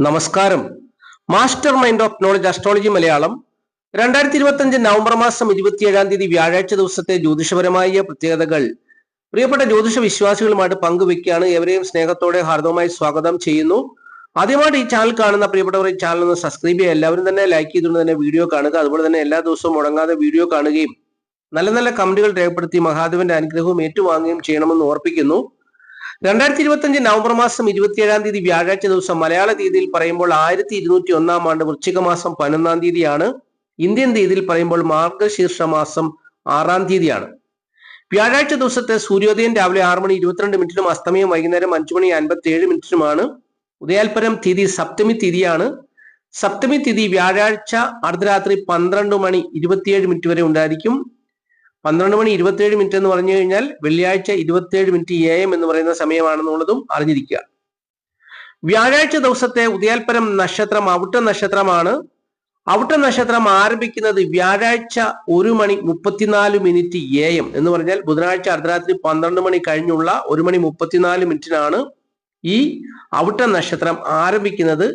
നമസ്കാരം. Master mind of knowledge astrology Malayalam. രണ്ടായിരത്തി ഇരുപത്തി അഞ്ച് നവംബർ മാസം ഇരുപത്തിയേഴാം തീയതി വ്യാഴാഴ്ച ദിവസത്തെ ജ്യോതിഷപരമായ പ്രത്യേകതകൾ. പ്രിയപ്പെട്ട ജ്യോതിഷ വിശ്വാസികളുമായിട്ട് പങ്കുവെക്കുകയാണ് എവരെയും സ്നേഹത്തോടെ ഹാർദവമായി സ്വാഗതം ചെയ്യുന്നു. ആദ്യമായിട്ട് ഈ ചാനൽ കാണുന്ന പ്രിയപ്പെട്ടവർ ഈ ചാനൽ ഒന്ന് സബ്സ്ക്രൈബ് ചെയ്യുക. എല്ലാവരും തന്നെ ലൈക്ക് ചെയ്തുകൊണ്ട് തന്നെ വീഡിയോ കാണുക. അതുപോലെ തന്നെ എല്ലാ ദിവസവും മുടങ്ങാതെ വീഡിയോ കാണുകയും നല്ല നല്ല കമന്റുകൾ രേഖപ്പെടുത്തി മഹാദേവന്റെ അനുഗ്രഹവും ഏറ്റുവാങ്ങുകയും ചെയ്യണമെന്ന് ഓർപ്പിക്കുന്നു. രണ്ടായിരത്തി ഇരുപത്തി അഞ്ച് നവംബർ മാസം ഇരുപത്തിയേഴാം തീയതി വ്യാഴാഴ്ച ദിവസം മലയാള തീയതിയിൽ പറയുമ്പോൾ ആയിരത്തി ഇരുന്നൂറ്റി ഒന്നാം ആണ്ട് വൃശ്ചിക മാസം പതിനൊന്നാം തീയതിയാണ്. ഇന്ത്യൻ തീയതിയിൽ പറയുമ്പോൾ മാർഗശീർഷ മാസം ആറാം തീയതിയാണ്. വ്യാഴാഴ്ച ദിവസത്തെ സൂര്യോദയം രാവിലെ ആറ് മണി ഇരുപത്തിരണ്ട് മിനിറ്റിനും അസ്തമയം വൈകുന്നേരം അഞ്ചു മണി അൻപത്തി ഏഴ് മിനിറ്റിനുമാണ്. ഉദയാൽപരം തിഥി സപ്തമി തിഥിയാണ്. സപ്തമി തിഥി വ്യാഴാഴ്ച അർദ്ധരാത്രി പന്ത്രണ്ട് മണി ഇരുപത്തിയേഴ് മിനിറ്റ് വരെ ഉണ്ടായിരിക്കും. പന്ത്രണ്ട് മണി ഇരുപത്തിയേഴ് മിനിറ്റ് എന്ന് പറഞ്ഞു കഴിഞ്ഞാൽ വെള്ളിയാഴ്ച ഇരുപത്തിയേഴ് മിനിറ്റ് എ എം എന്ന് പറയുന്ന സമയമാണെന്നുള്ളതും അറിഞ്ഞിരിക്കുക. വ്യാഴാഴ്ച ദിവസത്തെ ഉദയാൽപരം നക്ഷത്രം അവിട്ട നക്ഷത്രമാണ്. അവിട്ട നക്ഷത്രം ആരംഭിക്കുന്നത് വ്യാഴാഴ്ച ഒരു മണി മുപ്പത്തിനാല് മിനിറ്റ് എ എം എന്ന് പറഞ്ഞാൽ ബുധനാഴ്ച അർദ്ധരാത്രി പന്ത്രണ്ട് മണി കഴിഞ്ഞുള്ള ഒരു മണി മുപ്പത്തിനാല് മിനിറ്റിനാണ് ഈ അവിട്ട നക്ഷത്രം ആരംഭിക്കുന്നത്.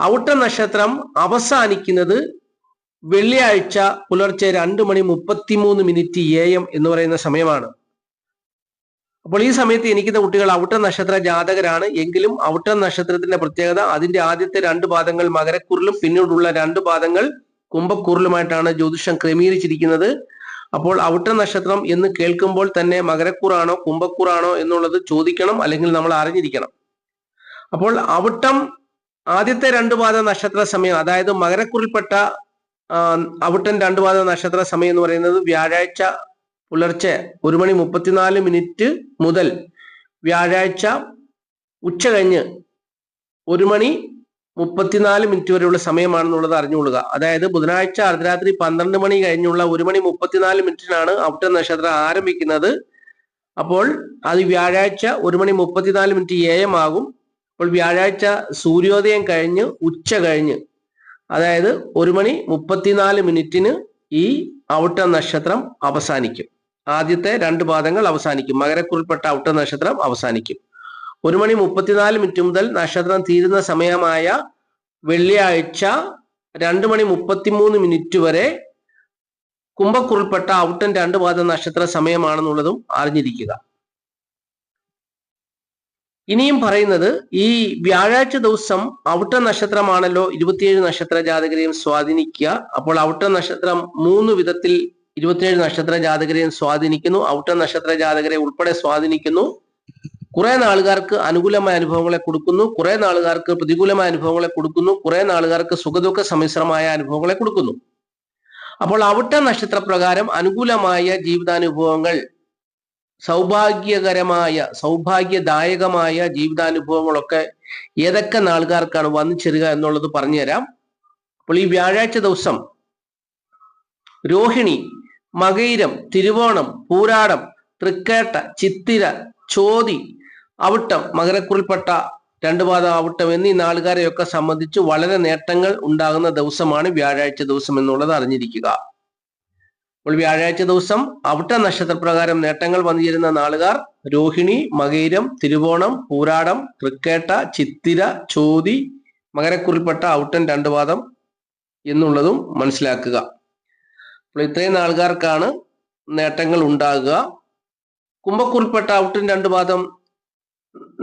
അവിട്ട നക്ഷത്രം അവസാനിക്കുന്നത് വെള്ളിയാഴ്ച പുലർച്ചെ രണ്ട് മണി മുപ്പത്തിമൂന്ന് മിനിറ്റ് എ എം എന്ന് പറയുന്ന സമയമാണ്. അപ്പോൾ ഈ സമയത്ത് എനിക്കുന്ന കുട്ടികൾ ഔട്ട നക്ഷത്ര ജാതകരാണ്. എങ്കിലും ഔട്ട നക്ഷത്രത്തിന്റെ പ്രത്യേകത അതിന്റെ ആദ്യത്തെ രണ്ട് പാദങ്ങൾ മകരക്കുറിലും പിന്നീടുള്ള രണ്ട് പാദങ്ങൾ കുംഭക്കുറിലുമായിട്ടാണ് ജ്യോതിഷം ക്രമീകരിച്ചിരിക്കുന്നത്. അപ്പോൾ ഔട്ട നക്ഷത്രം എന്ന് കേൾക്കുമ്പോൾ തന്നെ മകരക്കൂറാണോ കുംഭക്കൂറാണോ എന്നുള്ളത് ചോദിക്കണം അല്ലെങ്കിൽ നമ്മൾ അറിഞ്ഞിരിക്കണം. അപ്പോൾ ഔട്ടം ആദ്യത്തെ രണ്ട് പാദ നക്ഷത്ര സമയം അതായത് മകരക്കുറിൽപ്പെട്ട അവിട്ടൻ രണ്ടുപാദ നക്ഷത്ര സമയം എന്ന് പറയുന്നത് വ്യാഴാഴ്ച പുലർച്ചെ ഒരു മണി മുപ്പത്തിനാല് മിനിറ്റ് മുതൽ വ്യാഴാഴ്ച ഉച്ച കഴിഞ്ഞ് ഒരു മണി മുപ്പത്തിനാല് മിനിറ്റ് വരെയുള്ള സമയമാണെന്നുള്ളത് അറിഞ്ഞുകൊള്ളുക. അതായത് ബുധനാഴ്ച അർദ്ധരാത്രി പന്ത്രണ്ട് മണി കഴിഞ്ഞുള്ള ഒരു മണി മുപ്പത്തിനാല് മിനിറ്റിനാണ് അവിട്ടൻ നക്ഷത്രം ആരംഭിക്കുന്നത്. അപ്പോൾ അത് വ്യാഴാഴ്ച ഒരു മണി മുപ്പത്തിനാല് മിനിറ്റ് എ എം ആകും. അപ്പോൾ വ്യാഴാഴ്ച സൂര്യോദയം കഴിഞ്ഞ് ഉച്ച കഴിഞ്ഞ് അതായത് ഒരു മണി മുപ്പത്തിനാല് മിനിറ്റിന് ഈ ഔട്ട നക്ഷത്രം അവസാനിക്കും. ആദ്യത്തെ രണ്ട് പാദങ്ങൾ അവസാനിക്കും. മകരക്കുറിൽപ്പെട്ട ഔട്ട നക്ഷത്രം അവസാനിക്കും. ഒരു മണി മുപ്പത്തിനാല് മിനിറ്റ് മുതൽ നക്ഷത്രം തീരുന്ന സമയമായ വെള്ളിയാഴ്ച രണ്ട് മണി മുപ്പത്തിമൂന്ന് മിനിറ്റ് വരെ കുംഭക്കുറിൽപ്പെട്ട ഔട്ടൻ രണ്ട് പാദ നക്ഷത്ര സമയമാണെന്നുള്ളതും അറിഞ്ഞിരിക്കുക. ഇനിയും പറയുന്നത് ഈ വ്യാഴാഴ്ച ദിവസം ഔട്ട നക്ഷത്രമാണല്ലോ ഇരുപത്തിയേഴ് നക്ഷത്ര ജാതകരെയും സ്വാധീനിക്കുക. അപ്പോൾ ഔട്ട നക്ഷത്രം മൂന്ന് വിധത്തിൽ ഇരുപത്തിയേഴ് നക്ഷത്ര ജാതകരെയും സ്വാധീനിക്കുന്നു. ഔട്ട നക്ഷത്ര ജാതകരെ ഉൾപ്പെടെ സ്വാധീനിക്കുന്നു. കുറെ നാളുകാർക്ക് അനുകൂലമായ അനുഭവങ്ങളെ കൊടുക്കുന്നു. കുറെ നാളുകാർക്ക് പ്രതികൂലമായ അനുഭവങ്ങളെ കൊടുക്കുന്നു. കുറെ നാളുകാർക്ക് സുഖദുഃഖ സമ്മിശ്രമായ അനുഭവങ്ങളെ കൊടുക്കുന്നു. അപ്പോൾ ഔട്ട നക്ഷത്രപ്രകാരം അനുകൂലമായ ജീവിതാനുഭവങ്ങൾ സൗഭാഗ്യകരമായ സൗഭാഗ്യദായകമായ ജീവിതാനുഭവങ്ങളൊക്കെ ഏതൊക്കെ നാളുകാർക്കാണ് വന്നു ചേരുക എന്നുള്ളത് പറഞ്ഞുതരാം. അപ്പോൾ ഈ വ്യാഴാഴ്ച ദിവസം രോഹിണി മകയിരം തിരുവോണം പൂരാടം തൃക്കേട്ട ചിത്തിര ചോതി അവിട്ടം മകരക്കുറിൽപ്പെട്ട രണ്ടു പാദം അവിട്ടം എന്നീ നാളുകാരെയൊക്കെ സംബന്ധിച്ച് വളരെ നേട്ടങ്ങൾ ഉണ്ടാകുന്ന ദിവസമാണ് വ്യാഴാഴ്ച ദിവസം എന്നുള്ളത് അറിഞ്ഞിരിക്കുക. അപ്പോൾ വ്യാഴാഴ്ച ദിവസം അവിട്ട നക്ഷത്രപ്രകാരം നേട്ടങ്ങൾ വന്നിരുന്ന നാളുകാർ രോഹിണി മകൈരം തിരുവോണം പൂരാടം തൃക്കേട്ട ചിത്തിര ചോതി മകരക്കുറിൽപ്പെട്ട ഔട്ടൻ രണ്ടു എന്നുള്ളതും മനസ്സിലാക്കുക. അപ്പോൾ ഇത്രയും ആൾക്കാർക്കാണ് നേട്ടങ്ങൾ ഉണ്ടാകുക. കുംഭക്കുറിൽപ്പെട്ട ഔട്ടൻ രണ്ടു പാദം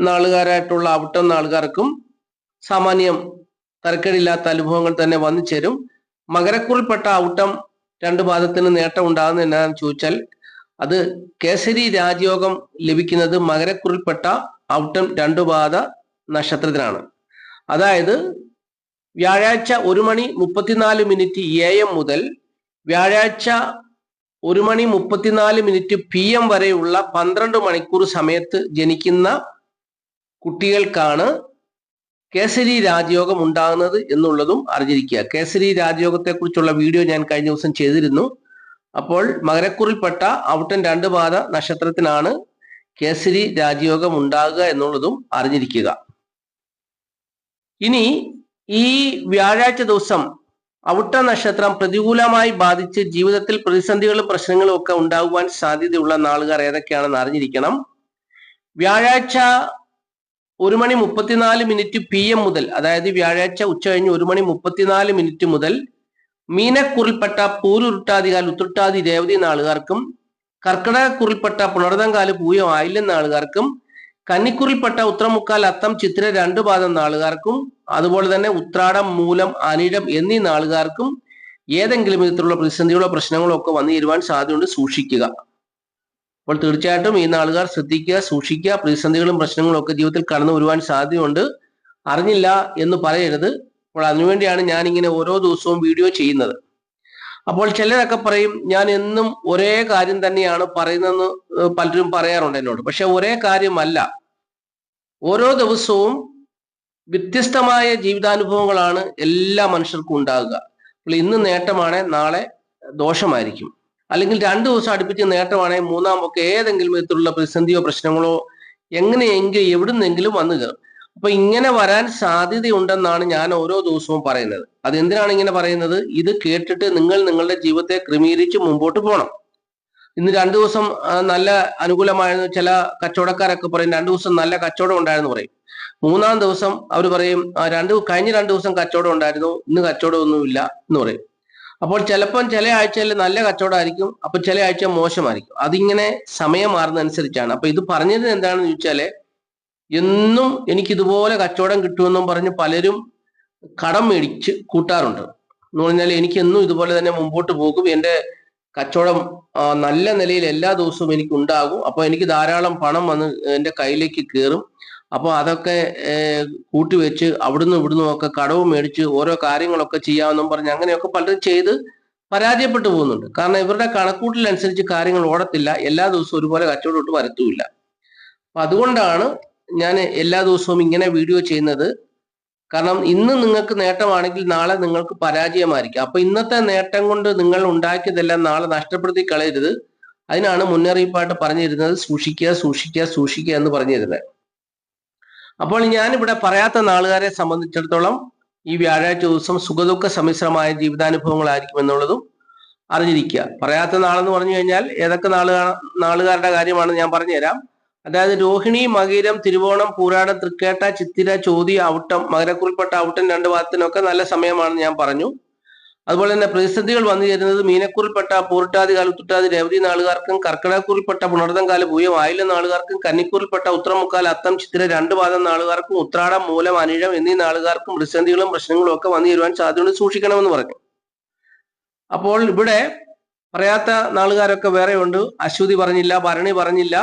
നാളുകാരായിട്ടുള്ള ഔട്ടം നാളുകാർക്കും സാമാന്യം തരക്കേടില്ലാത്ത അനുഭവങ്ങൾ തന്നെ വന്നു ചേരും. മകരക്കുറിൽപ്പെട്ട ഔട്ടം രണ്ട് പാദത്തിന് നേട്ടം ഉണ്ടാകുന്നത് എന്നാന്ന് ചോദിച്ചാൽ അത് കേസരി രാജയോഗം ലഭിക്കുന്നത് മകരക്കുറിൽപ്പെട്ട ഔട്ടം രണ്ടു പാദ നക്ഷത്രത്തിനാണ് അതായത് വ്യാഴാഴ്ച ഒരു മണി മുപ്പത്തിനാല് മിനിറ്റ് എ എം മുതൽ വ്യാഴാഴ്ച ഒരു മണി മുപ്പത്തിനാല് മിനിറ്റ് പി എം വരെയുള്ള പന്ത്രണ്ട് മണിക്കൂർ സമയത്ത് ജനിക്കുന്ന കുട്ടികൾക്കാണ് കേസരി രാജയോഗം ഉണ്ടാകുന്നത് എന്നുള്ളതും അറിഞ്ഞിരിക്കുക. കേസരി രാജയോഗത്തെ കുറിച്ചുള്ള വീഡിയോ ഞാൻ കഴിഞ്ഞ ദിവസം ചെയ്തിരുന്നു. അപ്പോൾ മകരക്കുറിൽപ്പെട്ട ഔട്ടൻ രണ്ട് പാത നക്ഷത്രത്തിനാണ് കേസരി രാജയോഗം ഉണ്ടാകുക എന്നുള്ളതും അറിഞ്ഞിരിക്കുക. ഇനി ഈ വ്യാഴാഴ്ച ദിവസം ഔട്ട നക്ഷത്രം പ്രതികൂലമായി ബാധിച്ച് ജീവിതത്തിൽ പ്രതിസന്ധികളും പ്രശ്നങ്ങളും ഒക്കെ ഉണ്ടാകുവാൻ സാധ്യതയുള്ള നാളുകാർ ഏതൊക്കെയാണെന്ന് അറിഞ്ഞിരിക്കണം. വ്യാഴാഴ്ച ഒരു മണി മുപ്പത്തിനാല് മിനിറ്റ് പി എം മുതൽ അതായത് വ്യാഴാഴ്ച ഉച്ച കഴിഞ്ഞ് ഒരു മണി മുപ്പത്തിനാല് മിനിറ്റ് മുതൽ മീനക്കുറിൽപ്പെട്ട പൂരുരുട്ടാതികാൽ ഉത്തുട്ടാതി രേവതി നാളുകാർക്കും കർക്കിടകക്കുറിൽപ്പെട്ട പുണർതങ്കാൽ പൂയം ആയില്യം നാളുകാർക്കും കന്നിക്കുറിൽപ്പെട്ട ഉത്രമുക്കാൽ അത്തം ചിത്ര രണ്ടു പാദം നാളുകാർക്കും അതുപോലെ തന്നെ ഉത്രാടം മൂലം അനിഴം എന്നീ നാളുകാർക്കും ഏതെങ്കിലും വിധത്തിലുള്ള പ്രതിസന്ധികളോ പ്രശ്നങ്ങളോ ഒക്കെ വന്നു തരുവാൻ സാധ്യതയുണ്ട് സൂക്ഷിക്കുക. അപ്പോൾ തീർച്ചയായിട്ടും ഈ നാളുകാർ ശ്രദ്ധിക്കുക സൂക്ഷിക്കുക പ്രതിസന്ധികളും പ്രശ്നങ്ങളും ഒക്കെ ജീവിതത്തിൽ കടന്നു വരുവാൻ സാധ്യതയുണ്ട്. അറിഞ്ഞില്ല എന്ന് പറയരുത്. അപ്പോൾ അതിനുവേണ്ടിയാണ് ഞാൻ ഇങ്ങനെ ഓരോ ദിവസവും വീഡിയോ ചെയ്യുന്നത്. അപ്പോൾ ചിലരൊക്കെ പറയും ഞാൻ എന്നും ഒരേ കാര്യം തന്നെയാണ് പറയുന്നതെന്ന് പലരും പറയാറുണ്ട് എന്നോട്. പക്ഷെ ഒരേ കാര്യമല്ല. ഓരോ ദിവസവും വ്യത്യസ്തമായ ജീവിതാനുഭവങ്ങളാണ് എല്ലാ മനുഷ്യർക്കും ഉണ്ടാകുക. അപ്പോൾ ഇന്ന് നേട്ടമാണ് നാളെ ദോഷമായിരിക്കും. അല്ലെങ്കിൽ രണ്ടു ദിവസം അടുപ്പിച്ച് നേട്ടമാണെങ്കിൽ മൂന്നാമൊക്കെ ഏതെങ്കിലും വിധത്തിലുള്ള പ്രതിസന്ധിയോ പ്രശ്നങ്ങളോ എങ്ങനെയെങ്കിലും എവിടുന്നെങ്കിലും വന്നു കയറും. അപ്പൊ ഇങ്ങനെ വരാൻ സാധ്യതയുണ്ടെന്നാണ് ഞാൻ ഓരോ ദിവസവും പറയുന്നത്. അത് എന്തിനാണ് ഇങ്ങനെ പറയുന്നത്? ഇത് കേട്ടിട്ട് നിങ്ങൾ നിങ്ങളുടെ ജീവിതത്തെ ക്രമീകരിച്ച് മുമ്പോട്ട് പോകണം. ഇന്ന് രണ്ടു ദിവസം നല്ല അനുകൂലമായിരുന്നു ചില കച്ചവടക്കാരൊക്കെ പറയും രണ്ടു ദിവസം നല്ല കച്ചവടം ഉണ്ടായിരുന്നു പറയും. മൂന്നാം ദിവസം അവർ പറയും രണ്ട് കഴിഞ്ഞ രണ്ടു ദിവസം കച്ചവടം ഉണ്ടായിരുന്നു ഇന്ന് കച്ചവടമൊന്നുമില്ല എന്ന് പറയും. അപ്പോൾ ചിലപ്പം ചില ആഴ്ചയിൽ നല്ല കച്ചവടമായിരിക്കും അപ്പൊ ചില ആഴ്ച മോശമായിരിക്കും. അതിങ്ങനെ സമയം മാറുന്നതനുസരിച്ചാണ്. അപ്പൊ ഇത് പറഞ്ഞത് എന്താണെന്ന് ചോദിച്ചാൽ എന്നും എനിക്ക് ഇതുപോലെ കച്ചവടം കിട്ടുമെന്നും പറഞ്ഞ് പലരും കടം മേടിച്ച് കൂട്ടാറുണ്ട്. എന്ന് പറഞ്ഞാൽ എനിക്ക് എന്നും ഇതുപോലെ തന്നെ മുമ്പോട്ട് പോകും. എന്റെ കച്ചവടം നല്ല നിലയിൽ എല്ലാ ദിവസവും എനിക്ക് ഉണ്ടാകും അപ്പൊ എനിക്ക് ധാരാളം പണം വന്ന് എന്റെ കയ്യിലേക്ക് കയറും. അപ്പോൾ അതൊക്കെ കൂട്ടിവെച്ച് അവിടുന്ന് ഇവിടുന്നും ഒക്കെ കടവ് മേടിച്ച് ഓരോ കാര്യങ്ങളൊക്കെ ചെയ്യാമെന്നും പറഞ്ഞ് അങ്ങനെയൊക്കെ പലരും ചെയ്ത് പരാജയപ്പെട്ടു പോകുന്നുണ്ട്. കാരണം ഇവരുടെ കണക്കൂട്ടലനുസരിച്ച് കാര്യങ്ങൾ ഓടത്തില്ല. എല്ലാ ദിവസവും ഒരുപോലെ കച്ചവടം വരത്തുമില്ല. അപ്പൊ അതുകൊണ്ടാണ് ഞാൻ എല്ലാ ദിവസവും ഇങ്ങനെ വീഡിയോ ചെയ്യുന്നത്. കാരണം ഇന്ന് നിങ്ങൾക്ക് നേട്ടമാണെങ്കിൽ നാളെ നിങ്ങൾക്ക് പരാജയമായിരിക്കും. അപ്പൊ ഇന്നത്തെ നേട്ടം കൊണ്ട് നിങ്ങൾ ഉണ്ടാക്കിയതെല്ലാം നാളെ നഷ്ടപ്പെടുത്തി കളയരുത്. അതിനാണ് മുന്നറിയിപ്പായിട്ട് പറഞ്ഞിരുന്നത് സൂക്ഷിക്കുക സൂക്ഷിക്കുക സൂക്ഷിക്കുക എന്ന് പറഞ്ഞിരുന്നത്. അപ്പോൾ ഞാൻ ഇവിടെ പറയാത്ത നാളുകാരെ സംബന്ധിച്ചിടത്തോളം ഈ വ്യാഴാഴ്ച ദിവസം സുഖദുഃഖ സമ്മിശ്രമായ ജീവിതാനുഭവങ്ങളായിരിക്കും എന്നുള്ളതും അറിഞ്ഞിരിക്കുക. പറയാത്ത നാളെന്ന് പറഞ്ഞു കഴിഞ്ഞാൽ ഏതൊക്കെ നാളുകാർ നാളുകാരുടെ കാര്യമാണ് ഞാൻ പറഞ്ഞുതരാം. അതായത് രോഹിണി മകീരം തിരുവോണം പൂരാടം തൃക്കേട്ട ചിത്തിര ചോതി ഔട്ടം മകരക്കുറിൽപ്പെട്ട ഔട്ടം രണ്ട് ഭാഗത്തിനൊക്കെ നല്ല സമയമാണെന്ന് ഞാൻ പറഞ്ഞു. അതുപോലെ തന്നെ പ്രതിസന്ധികൾ വന്നു ചേരുന്നത് മീനക്കുറിൽപ്പെട്ട പൂരട്ടാതി കാലത്തുട്ടാതി രവതി നാളുകാർക്കും കർക്കിടക്കൂറിൽപ്പെട്ട പുണർതം കാല ഭൂയം ആയില്യം നാളുകാർക്കും കന്നിക്കൂറിൽപ്പെട്ട ഉത്രമുക്കാൽ അത്തം ചിത്ര രണ്ട് പാദം നാളുകാർക്കും ഉത്രാടം മൂലം അനിഴം എന്നീ നാളുകാർക്കും പ്രതിസന്ധികളും പ്രശ്നങ്ങളും ഒക്കെ വന്നു ചേരുവാൻ സാധ്യതയുണ്ട് സൂക്ഷിക്കണമെന്ന് പറഞ്ഞു. അപ്പോൾ ഇവിടെ പറയാത്ത നാളുകാരൊക്കെ വേറെയുണ്ട്. അശ്വതി പറഞ്ഞില്ല ഭരണി പറഞ്ഞില്ല.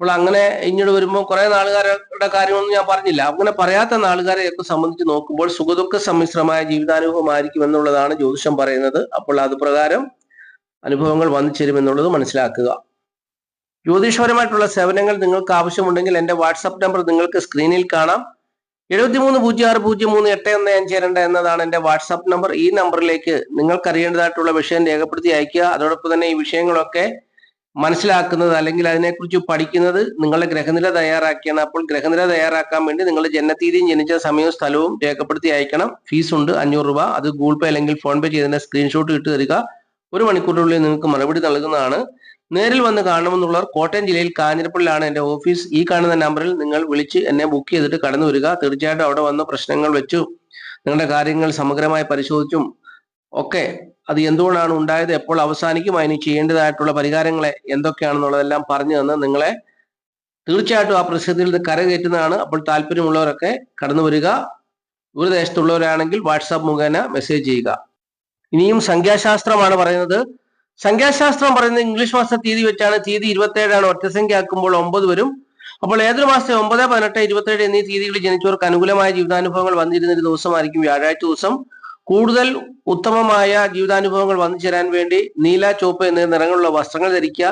അപ്പോൾ അങ്ങനെ ഇങ്ങോട്ട് വരുമ്പോൾ കുറെ നാളുകാരുടെ കാര്യമൊന്നും ഞാൻ പറഞ്ഞില്ല. അങ്ങനെ പറയാത്ത നാളുകാരെയൊക്കെ സംബന്ധിച്ച് നോക്കുമ്പോൾ സുഖദുഃഖ സമ്മിശ്രമായ ജീവിതാനുഭവമായിരിക്കും എന്നുള്ളതാണ് ജ്യോതിഷം പറയുന്നത്. അപ്പോൾ അത് പ്രകാരം അനുഭവങ്ങൾ വന്നു ചേരുമെന്നുള്ളത് മനസ്സിലാക്കുക. ജ്യോതിഷപരമായിട്ടുള്ള സേവനങ്ങൾ നിങ്ങൾക്ക് ആവശ്യമുണ്ടെങ്കിൽ എന്റെ വാട്സപ്പ് നമ്പർ നിങ്ങൾക്ക് സ്ക്രീനിൽ കാണാം. എഴുപത്തിമൂന്ന് പൂജ്യം ആറ് പൂജ്യം മൂന്ന് എട്ട് ഒന്ന് അഞ്ച് രണ്ട് എന്നതാണ് എന്റെ വാട്സാപ്പ് നമ്പർ. ഈ നമ്പറിലേക്ക് നിങ്ങൾക്ക് അറിയേണ്ടതായിട്ടുള്ള വിഷയം രേഖപ്പെടുത്തി അയക്കുക അതോടൊപ്പം തന്നെ ഈ വിഷയങ്ങളൊക്കെ മനസ്സിലാക്കുന്നത് അല്ലെങ്കിൽ അതിനെക്കുറിച്ച് പഠിക്കുന്നത് നിങ്ങളുടെ ഗ്രഹനില തയ്യാറാക്കിയാണ്. അപ്പോൾ ഗ്രഹനില തയ്യാറാക്കാൻ വേണ്ടി നിങ്ങൾ ജനനത്തീയതിയും ജനിച്ച സമയവും സ്ഥലവും രേഖപ്പെടുത്തി അയക്കണം. ഫീസ് ഉണ്ട് അഞ്ഞൂറ് രൂപ. അത് ഗൂഗിൾ പേ അല്ലെങ്കിൽ ഫോൺ പേ ചെയ്തതിന്റെ സ്ക്രീൻഷോട്ട് ഇട്ട് തരിക. ഒരു മണിക്കൂറിനുള്ളിൽ നിങ്ങൾക്ക് മറുപടി നൽകുന്നതാണ്. നേരിൽ വന്ന് കാണണമെന്നുള്ളവർ കോട്ടയം ജില്ലയിൽ കാഞ്ഞിരപ്പള്ളിയാണ് എന്റെ ഓഫീസ്. ഈ കാണുന്ന നമ്പറിൽ നിങ്ങൾ വിളിച്ച് എന്നെ ബുക്ക് ചെയ്തിട്ട് കടന്നു വരിക. തീർച്ചയായിട്ടും അവിടെ വന്ന് പ്രശ്നങ്ങൾ വെച്ചു നിങ്ങളുടെ കാര്യങ്ങൾ സമഗ്രമായി പരിശോധിച്ചും ഒക്കെ അത് എന്തുകൊണ്ടാണ് ഉണ്ടായത്? എപ്പോൾ അവസാനിക്കും? അതിന് ചെയ്യേണ്ടതായിട്ടുള്ള പരിഹാരങ്ങളെ എന്തൊക്കെയാണെന്നുള്ളതെല്ലാം പറഞ്ഞു തന്ന് നിങ്ങളെ തീർച്ചയായിട്ടും ആ പ്രസിദ്ധിയിൽ നിന്ന് കരകയറ്റുന്നതാണ്. അപ്പോൾ താല്പര്യമുള്ളവരൊക്കെ കടന്നു വരിക. ദൂരദേശത്തുള്ളവരാണെങ്കിൽ വാട്സാപ്പ് മുഖേന മെസ്സേജ് ചെയ്യുക. ഇനിയും സംഖ്യാശാസ്ത്രമാണ് പറയുന്നത്. സംഖ്യാശാസ്ത്രം പറയുന്നത് ഇംഗ്ലീഷ് മാസ തീയതി വെച്ചാണ്. തീയതി ഇരുപത്തേഴാണ്. ഒറ്റസംഖ്യ ആക്കുമ്പോൾ ഒമ്പത് വരും. അപ്പോൾ ഏതൊരു മാസത്തെ ഒമ്പത് പതിനെട്ട് ഇരുപത്തേഴ് എന്നീ തീയതികളിൽ ജനിച്ചവർക്ക് അനുകൂലമായ ജീവിതാനുഭവങ്ങൾ വന്നിരുന്ന ഒരു ദിവസമായിരിക്കും വ്യാഴാഴ്ച ദിവസം. കൂടുതൽ ഉത്തമമായ ജീവിതാനുഭവങ്ങൾ വന്നു ചേരാൻ വേണ്ടി നീല ചുവപ്പ് എന്നീ നിറങ്ങളുള്ള വസ്ത്രങ്ങൾ ധരിക്കുക.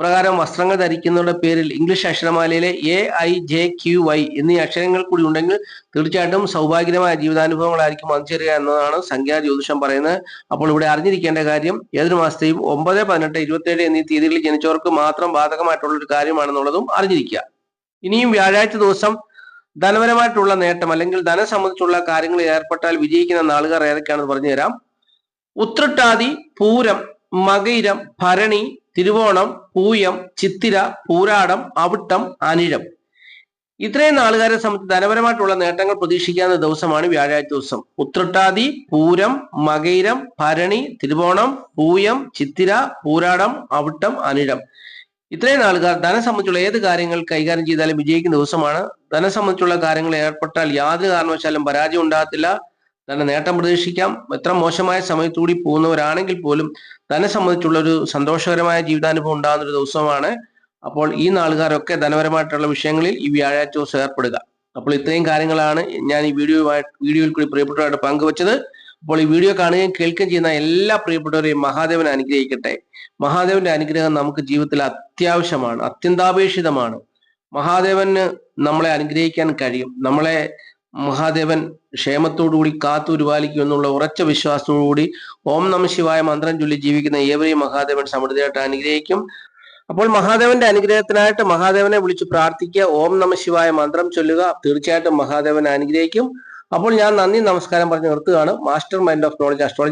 പ്രകാരം വസ്ത്രങ്ങൾ ധരിക്കുന്നവരുടെ പേരിൽ English അക്ഷരമാലയിലെ A I J Q Y എന്നീ അക്ഷരങ്ങൾ കൂടി ഉണ്ടെങ്കിൽ തീർച്ചയായിട്ടും സൗഭാഗ്യമായ ജീവിതാനുഭവങ്ങളായിരിക്കും വന്നു ചേരുക എന്നതാണ് സംഖ്യാ ജ്യോതിഷം പറയുന്നത്. അപ്പോൾ ഇവിടെ അറിഞ്ഞിരിക്കേണ്ട കാര്യം ഏതൊരു മാസത്തെയും ഒമ്പത് പതിനെട്ട് ഇരുപത്തിയേഴ് എന്നീ തീയതികളിൽ ജനിച്ചവർക്ക് മാത്രം ബാധകമായിട്ടുള്ള ഒരു കാര്യമാണെന്നുള്ളതും അറിഞ്ഞിരിക്കുക. ഇനിയും വ്യാഴാഴ്ച ദിവസം ധനപരമായിട്ടുള്ള നേട്ടം അല്ലെങ്കിൽ ധനം സംബന്ധിച്ചുള്ള കാര്യങ്ങളിൽ ഏർപ്പെട്ടാൽ വിജയിക്കുന്ന നാളുകാർ ഏതൊക്കെയാണെന്ന് പറഞ്ഞു തരാം. ഉത്രട്ടാതി പൂരം മകയിരം ഭരണി തിരുവോണം പൂയം ചിത്തിര പൂരാടം അവിട്ടം അനിഴം. ഇത്രയും നാളുകാരെ സംബന്ധിച്ച് ധനപരമായിട്ടുള്ള നേട്ടങ്ങൾ പ്രതീക്ഷിക്കാവുന്ന ദിവസമാണ് വ്യാഴാഴ്ച ദിവസം. ഉത്രട്ടാതി പൂരം മകയിരം ഭരണി തിരുവോണം പൂയം ചിത്തിര പൂരാടം അവിട്ടം അനിഴം. ഇത്രയും നാളുകാർ ധനം സംബന്ധിച്ചുള്ള ഏത് കാര്യങ്ങൾ കൈകാര്യം ചെയ്താലും വിജയിക്കുന്ന ദിവസമാണ്. ധനം സംബന്ധിച്ചുള്ള കാര്യങ്ങൾ ഏർപ്പെട്ടാൽ യാതൊരു കാരണവശാലും പരാജയം ഉണ്ടാകത്തില്ല. ധന നേട്ടം പ്രതീക്ഷിക്കാം. എത്ര മോശമായ സമയത്തുകൂടി പോകുന്നവരാണെങ്കിൽ പോലും ധനം സംബന്ധിച്ചുള്ള ഒരു സന്തോഷകരമായ ജീവിതാനുഭവം ഉണ്ടാകുന്ന ഒരു ദിവസമാണ്. അപ്പോൾ ഈ നാളുകാരൊക്കെ ധനപരമായിട്ടുള്ള വിഷയങ്ങളിൽ ഈ വ്യാഴാഴ്ച ദിവസം ഏർപ്പെടുക. അപ്പോൾ ഇത്രയും കാര്യങ്ങളാണ് ഞാൻ ഈ വീഡിയോയുമായി വീഡിയോയിൽ കൂടി പ്രിയപ്പെട്ടവരായിട്ട് പങ്കുവച്ചത്. അപ്പോൾ ഈ വീഡിയോ കാണുകയും കേൾക്കുകയും ചെയ്യുന്ന എല്ലാ പ്രിയപ്പെട്ടവരെയും മഹാദേവൻ അനുഗ്രഹിക്കട്ടെ. മഹാദേവന്റെ അനുഗ്രഹം നമുക്ക് ജീവിതത്തിൽ അത്യാവശ്യമാണ് അത്യന്താപേക്ഷിതമാണ്. മഹാദേവന് നമ്മളെ അനുഗ്രഹിക്കാൻ കഴിയും. നമ്മളെ മഹാദേവൻ ക്ഷേമത്തോടുകൂടി കാത്തു പരിപാലിക്കും എന്നുള്ള ഉറച്ച വിശ്വാസത്തോടുകൂടി ഓം നമ ശിവായ മന്ത്രം ചൊല്ലി ജീവിക്കുന്ന ഏവരെയും മഹാദേവൻ സമൃദ്ധിയായിട്ട് അനുഗ്രഹിക്കും. അപ്പോൾ മഹാദേവന്റെ അനുഗ്രഹത്തിനായിട്ട് മഹാദേവനെ വിളിച്ച് പ്രാർത്ഥിക്കുക. ഓം നമ ശിവായ മന്ത്രം ചൊല്ലുക. തീർച്ചയായിട്ടും മഹാദേവൻ അനുഗ്രഹിക്കും. അപ്പോൾ ഞാൻ നന്ദി നമസ്കാരം പറഞ്ഞ് നിർത്തുകയാണ്. Master mind of knowledge astrology